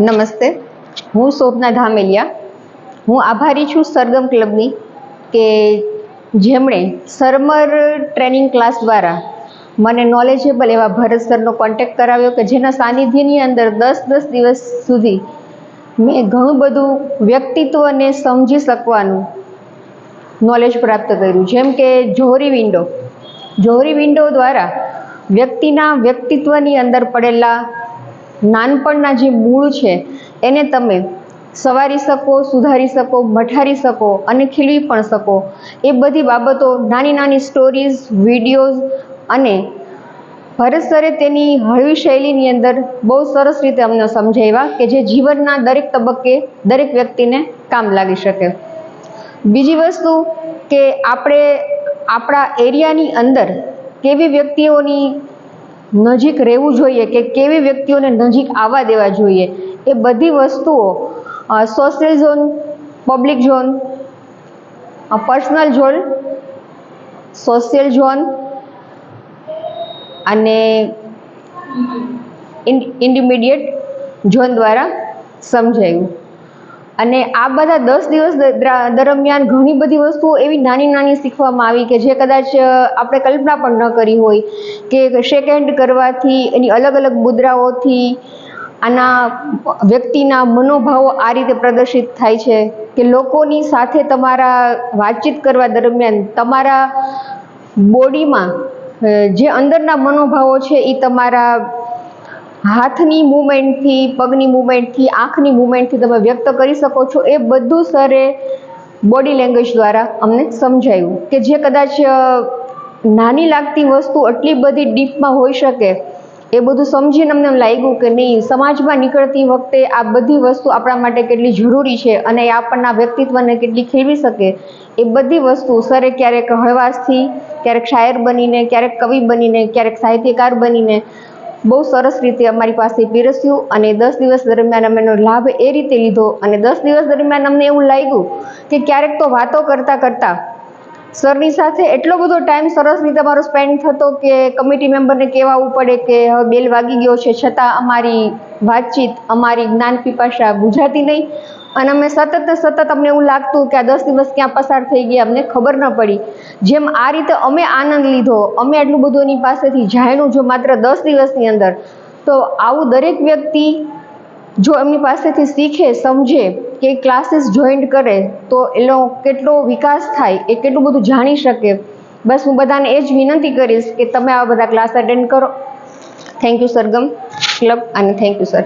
નમસ્તે. હું શોભના ધામેલિયા. હું આભારી છું સરગમ ક્લબની કે જેમણે સરમર ટ્રેનિંગ ક્લાસ દ્વારા મને નોલેજેબલ એવા ભરત સરનો કોન્ટેક્ટ કરાવ્યો કે જેના સાનિધ્યની અંદર દસ દસ દિવસ સુધી મેં ઘણું બધું વ્યક્તિત્વને સમજી શકવાનું નોલેજ પ્રાપ્ત કર્યું. જેમ કે જોહરી વિન્ડો જોહરી વિન્ડો દ્વારા વ્યક્તિના વ્યક્તિત્વની અંદર પડેલા નાનપણના જે મૂળ છે, એને તમે સવારી શકો, સુધારી શકો, મઠારી શકો અને ખીલવી પણ શકો. એ બધી બાબતો, નાની નાની સ્ટોરીઝ વિડીયોઝ અને ભરત સરે તેની હળવી શૈલીની અંદર બહુ સરસ રીતે અમને સમજાવ્યા કે જે જીવનના દરેક તબક્કે દરેક વ્યક્તિને કામ લાગી શકે. બીજી વસ્તુ કે આપણે આપણા એરિયાની અંદર કેવી વ્યક્તિઓની નજીક રહેવું જોઈએ કે કેવી વ્યક્તિઓને નજીક આવવા દેવા જોઈએ. એ બધી વસ્તુઓ social zone public zone personal zone social zone અને ઇન્ડિમિડિયેટ ઝોન દ્વારા સમજાયું. અને આ બધા દસ દિવસ દરમિયાન ઘણી બધી વસ્તુઓ એવી નાની નાની શીખવામાં આવી કે જે કદાચ આપણે કલ્પના પણ ન કરી હોય. કે શેક હેન્ડ કરવાથી એની અલગ અલગ મુદ્રાઓથી આના વ્યક્તિના મનોભાવો આ રીતે પ્રદર્શિત થાય છે કે લોકોની સાથે તમારા વાતચીત કરવા દરમિયાન તમારા બોડીમાં જે અંદરના મનોભાવો છે એ તમારા હાથની મુમેન્ટથી પગની મુમેન્ટથી આંખની મુમેન્ટથી તમે વ્યક્ત કરી શકો છો. એ બધું સરે બોડી લેંગ્વેજ દ્વારા અમને સમજાયું કે જે કદાચ નાની લાગતી વસ્તુ આટલી બધી ડીપમાં હોઈ શકે, એ બધું સમજીને અમને લાગ્યું કે નહીં, સમાજમાં નીકળતી વખતે આ બધી વસ્તુ આપણા માટે કેટલી જરૂરી છે અને એ આપણના વ્યક્તિત્વને કેટલી ખેડવી શકે, એ બધી વસ્તુ સરે ક્યારેક હળવાશથી, ક્યારેક શાયર બનીને, ક્યારેક કવિ બનીને, ક્યારેક સાહિત્યકાર બનીને બહુ સરસ રીતે અમારી પાસે પીરસ્યું અને દસ દિવસ દરમિયાન અમે એનો લાભ એ રીતે લીધો. અને દસ દિવસ દરમિયાન અમને એવું લાગ્યું કે ક્યારેક તો વાતો કરતાં કરતાં સરની સાથે એટલો બધો ટાઈમ સરસ રીતે અમારો સ્પેન્ડ થતો કે કમિટી મેમ્બરને કહેવાવું પડે કે હવે બેલ વાગી ગયો છે, છતાં અમારી વાતચીત, અમારી જ્ઞાન પીપાસા ગુજરાતી નહીં. અને અમે સતત ને સતત અમને એવું લાગતું કે આ દસ દિવસ ક્યાં પસાર થઈ ગયા, અમને ખબર ન પડી. જેમ આ રીતે અમે આનંદ લીધો, અમે આટલું બધું એની પાસેથી જાણ્યું જો માત્ર દસ દિવસની અંદર, તો આવું દરેક વ્યક્તિ જો એમની પાસેથી શીખે, સમજે કે ક્લાસીસ જોઈન્ટ કરે, તો એનો કેટલો વિકાસ થાય, એ કેટલું બધું જાણી શકે. બસ હું બધાને એ જ વિનંતી કરીશ કે તમે આવા બધા ક્લાસ અટેન્ડ કરો. થેન્ક યુ સરગમ ક્લબ અને થેન્ક યુ સર